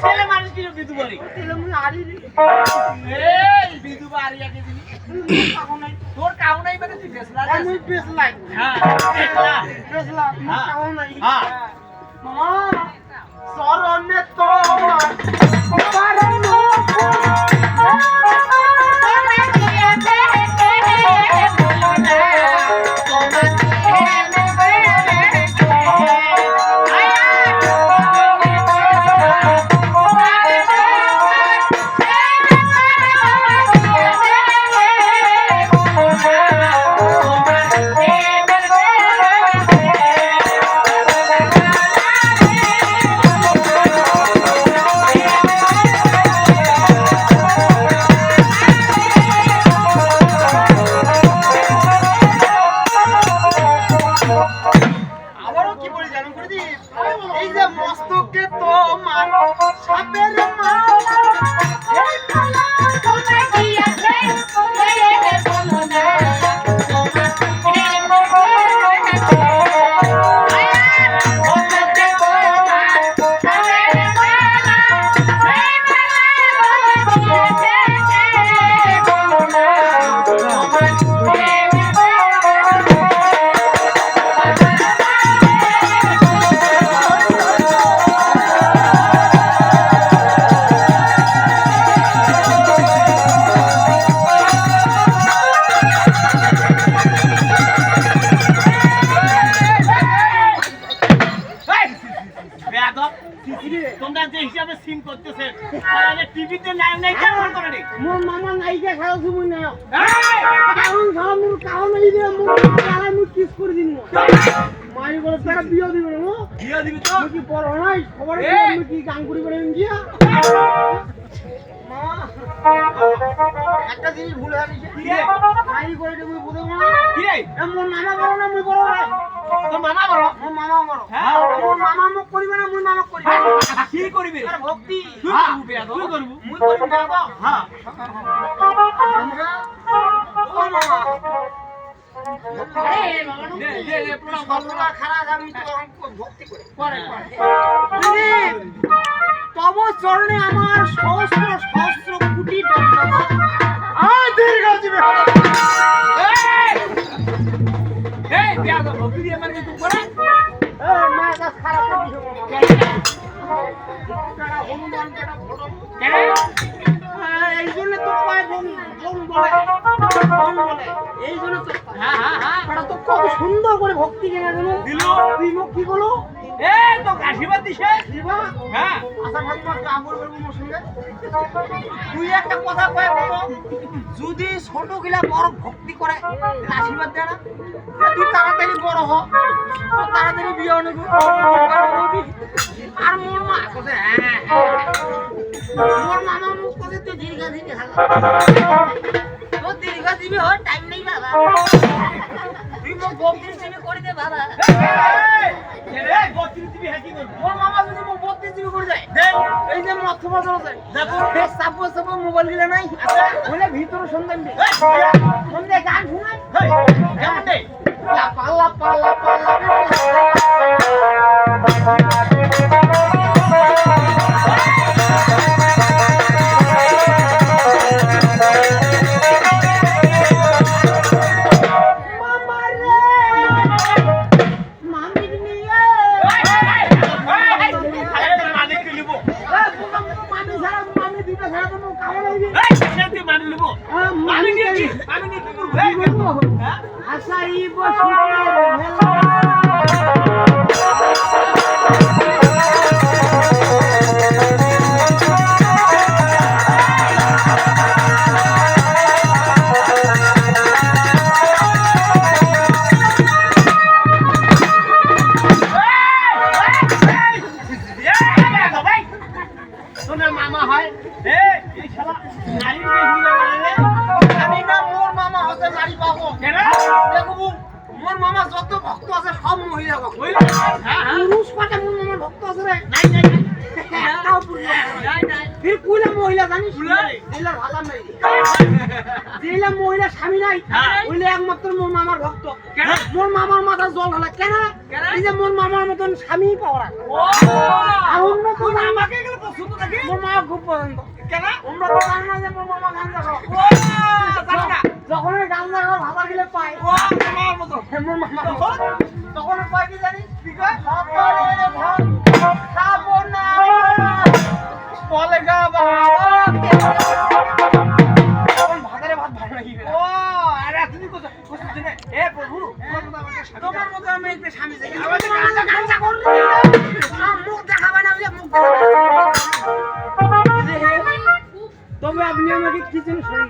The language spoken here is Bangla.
ছেলে মানুষ কিছু বিধু বাড়ি? বিধু বাড়ি আগে দিবি। তোর কাউ নাই মানে তুই বেশ লাগে আমি বেশ লাগে হ্যাঁ বেশ লাগে হ্যাঁ, কাউ হ্যাঁ। তো হিসাবে সিন করতেছে। তাহলে টিভিতে করে মোর মামা নাইকে খাও তুমি না। কারণ খাও মোর কাও নাই রে মোর মামা মুই কিস করে দিন মাই বলে তারা বিয়ে দিবে না বিয়ে দিবি তো? কি পড়ো নাই? খবর আমি কি গান করি করে গিয়া একটা জিনিস ভুল হয়ে গেছে কি রে? মাই করে তুমি বুঝো না কি রে? মোর মামা বড় না মুই বড় না তোর মামা বড়? মোর মামা বড়। হ্যাঁ। মোর মামা মোক করিবে না মুই মামা করিবে? কি করবি? আরে ভক্তি। তুই হ্যাঁ, করবি বেয়াদব তুই করবি। মুই করিবে না বাবা হ্যাঁ। ও মামা। দে দে দে প্রণাম কর, সর্বদা প্রণাম। খারাপ আমি তো ভক্তি করি। করে করে তব চরণে আমার সহস্র সহস্র কোটি দণ্ডবাদ। দীর্ঘ। এই! হ্যাঁ, জন্য তো। হ্যাঁ হ্যাঁ হ্যাঁ তো কত সুন্দর করে ভক্তি কেনা দিল দিল তুই কি বলো এই তো আশীর্বাদ দিছে? দিবা? হ্যাঁ। আশা ঠাকুমা কা বলবে মোর সঙ্গে। তুই একটা কথা কয় বলো। যদি ছোট গিলা বড় ভক্তি করে আশীর্বাদ দেয় না। তুই তাড়াতাড়ি বড় হ। তাড়াতাড়ি বিয়ে নেবি আর মোর মা কোথায় হ্যাঁ মোর মামা মুখ কোথায় তুই দীর্ঘা দিবি তো দীর্ঘা দিবি হয় টাইম নেই বাবা। তুই মোক ভক্তির জন্য করে দে বাবা। মোবাইল গিলা নাই বলে ভিতরে সন্ধান এই, গান নিয়ে কি? কি? মানি নিয়ে কি করব? এই, করব? মহিলা ভক্ত হ্যাঁ পুরুষ পাটে মোর মামার ভক্ত আছে রে। নাই নাই নাই। একটাও পুরুষ নাই নাই। ফির কুইলা মহিলা জানিস? এলা ভালো নাই যেলা মহিলা স্বামী নাই হ্যাঁ। ওইলে একমাত্র মোর মামার ভক্ত? মোর মামার মাথা জল হলে। কেন? এই যে মোর মামার মতন স্বামী পাওয়া আর অন্য তো আমাকে গেলে পছন্দ থাকে মোর মা খুব পছন্দ। কেন? তোমরা তো জানো না যে মোর মামা গাঞ্জা খাও ও! জানি না যখন গাঞ্জা খাও ভাতা গিলে পাই ও মতো। তখন তখন পাই কি জানি? কি কয়? খাব না। বলে গা বাবা ভাতারে ভাত ভালো ও আরে তুমি কোথা কোথা এ প্রভু তোমার মতো আমি একটা স্বামী আমাদের করলি মুখ দেখাবে না বুঝলে মুখ দেখাবে তবে আপনি আমাকে কি জিনিস